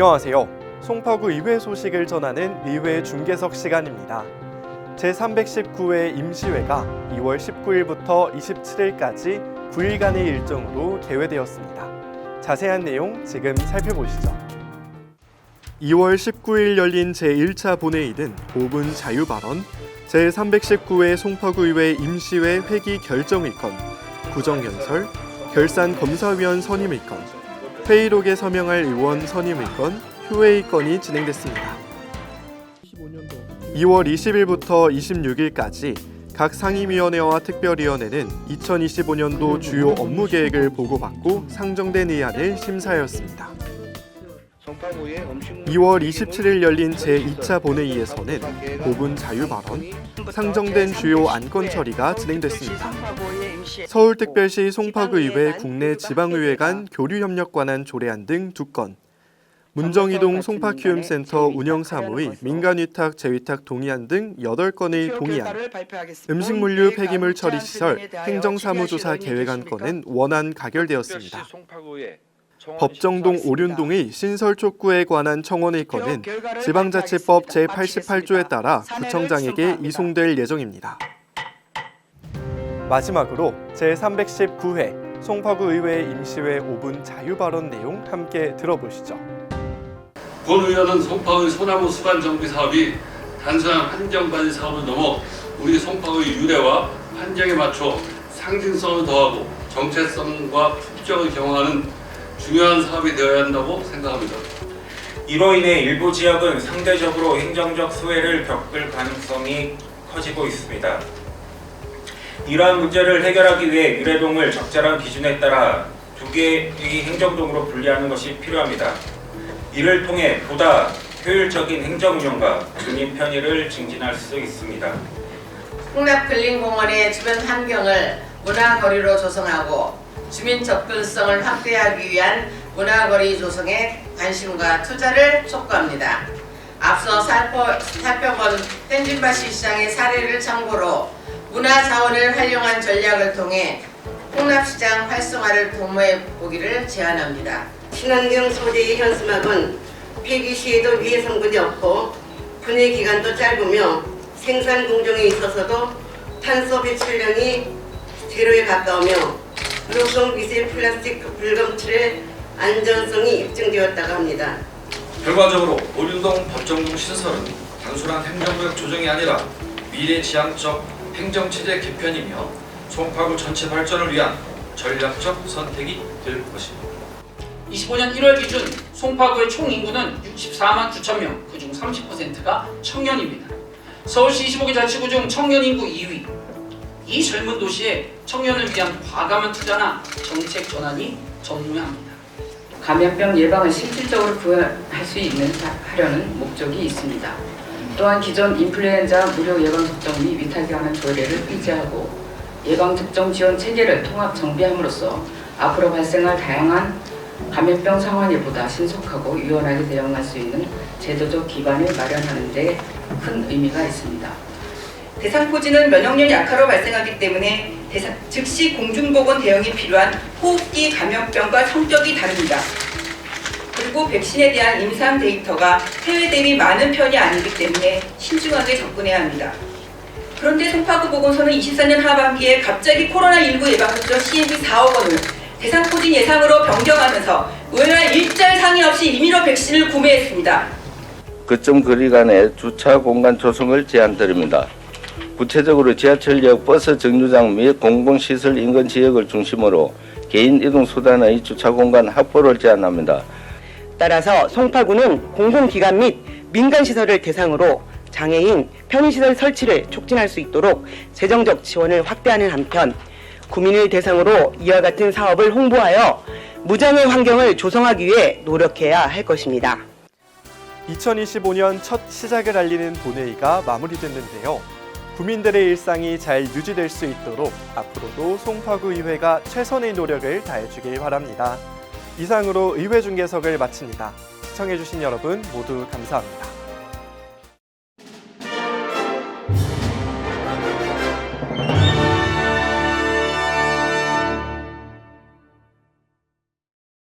안녕하세요. 송파구 의회 소식을 전하는 의회 중계석 시간입니다. 제319회 임시회가 2월 19일부터 27일까지 9일간의 일정으로 개회되었습니다. 자세한 내용 지금 살펴보시죠. 2월 19일 열린 제1차 본회의는 5분 자유 발언, 제319회 송파구의회 임시회 회기 결정의건, 구정연설, 결산 검사위원 선임의건, 회의록에 서명할 의원 선임의건, 효회의 건이 진행됐습니다. 2월 20일부터 26일까지 각 상임위원회와 특별위원회는 2025년도 주요 업무 계획을 보고받고 상정된 의안을 심사하였습니다. 2월 27일 열린 제2차 본회의에서는 5분 자유 발언, 상정된 주요 안건 처리가 진행됐습니다. 서울특별시 송파구의회 국내 지방의회 간 교류 협력 관한 조례안 등 두 건, 문정이동 송파키움센터 운영 사무의 민간위탁 재위탁 동의안 등 8건의 동의안, 음식물류 폐기물 처리 시설 행정사무조사 계획 안 건은 원안 가결되었습니다. 법정동 오륜동의 신설 촉구에 관한 청원의 건은 지방자치법 제88조에 따라 구청장에게 이송될 예정입니다. 마지막으로 제319회 송파구 의회 임시회 5분 자유 발언 내용 함께 들어보시죠. 본 의원은 송파의 소나무 수반 정비 사업이 단순한 한정관리 사업을 넘어 우리 송파의 유래와 환경에 맞춰 상징성을 더하고 정체성과 품격을 경험하는 중요한 사업이 되어야 한다고 생각합니다. 이로 인해 일부 지역은 상대적으로 행정적 소외를 겪을 가능성이 커지고 있습니다. 이러한 문제를 해결하기 위해 유래동을 적절한 기준에 따라 두 개의 행정동으로 분리하는 것이 필요합니다. 이를 통해 보다 효율적인 행정 운영과 주민 편의를 증진할 수 있습니다. 풍납근린공원의 주변 환경을 문화거리로 조성하고 주민 접근성을 확대하기 위한 문화거리 조성에 관심과 투자를 촉구합니다. 앞서 살펴, 살펴본 텐진바시 시장의 사례를 참고로 문화 자원을 활용한 전략을 통해 풍납시장 활성화를 도모해 보기를 제안합니다. 친환경 소재의 현수막은 폐기 시에도 위해 성분이 없고 분해 기간도 짧으며 생산 공정에 있어서도 탄소 배출량이 제로에 가까우며 노성 미세 플라스틱 불검출의 안전성이 입증되었다고 합니다. 결과적으로 오륜동 법정동 신설은 단순한 행정구역 조정이 아니라 미래 지향적 행정체제 개편이며 송파구 전체 발전을 위한 전략적 선택이 될 것입니다. 25년 1월 기준 송파구의 총 인구는 64만 9천 명, 그중 30%가 청년입니다. 서울시 25개 자치구 중 청년 인구 2위. 이 젊은 도시에 청년을 위한 과감한 투자나 정책 전환이 전무합니다. 감염병 예방을 실질적으로 구현할 수 있는 하- 하려는 목적이 있습니다. 또한 기존 인플루엔자 무료 예방 접종 및 관한 조례를 폐지하고 예방 접종 지원 체계를 통합 정비함으로써 앞으로 발생할 다양한 감염병 상황에 보다 신속하고 유연하게 대응할 수 있는 제도적 기반을 마련하는 데 큰 의미가 있습니다. 대상포진은 면역력 약화로 발생하기 때문에 대상, 즉시 공중보건 대응이 필요한 호흡기 감염병과 성격이 다릅니다. 백신에 대한 임상 데이터가 해외 대비 많은 편이 아니기 때문에 신중하게 접근해야 합니다. 그런데 송파구 보건소는 24년 하반기에 갑자기 코로나19 예방접종 시행비 4억 원을 대상 포진 예상으로 변경하면서 의뢰와 일절 상의 없이 임의로 백신을 구매했습니다. 거점 거리 간의 주차 공간 조성을 제안드립니다. 구체적으로 지하철역 버스 정류장 및 공공시설 인근 지역을 중심으로 개인 이동 수단의 주차 공간 확보를 제안합니다. 따라서 송파구는 공공기관 및 민간시설을 대상으로 장애인 편의시설 설치를 촉진할 수 있도록 재정적 지원을 확대하는 한편 구민을 대상으로 이와 같은 사업을 홍보하여 무장애 환경을 조성하기 위해 노력해야 할 것입니다. 2025년 첫 시작을 알리는 본회의가 마무리됐는데요. 구민들의 일상이 잘 유지될 수 있도록 앞으로도 송파구 의회가 최선의 노력을 다해주길 바랍니다. 이상으로 의회 중계석을 마칩니다. 시청해주신 여러분 모두 감사합니다.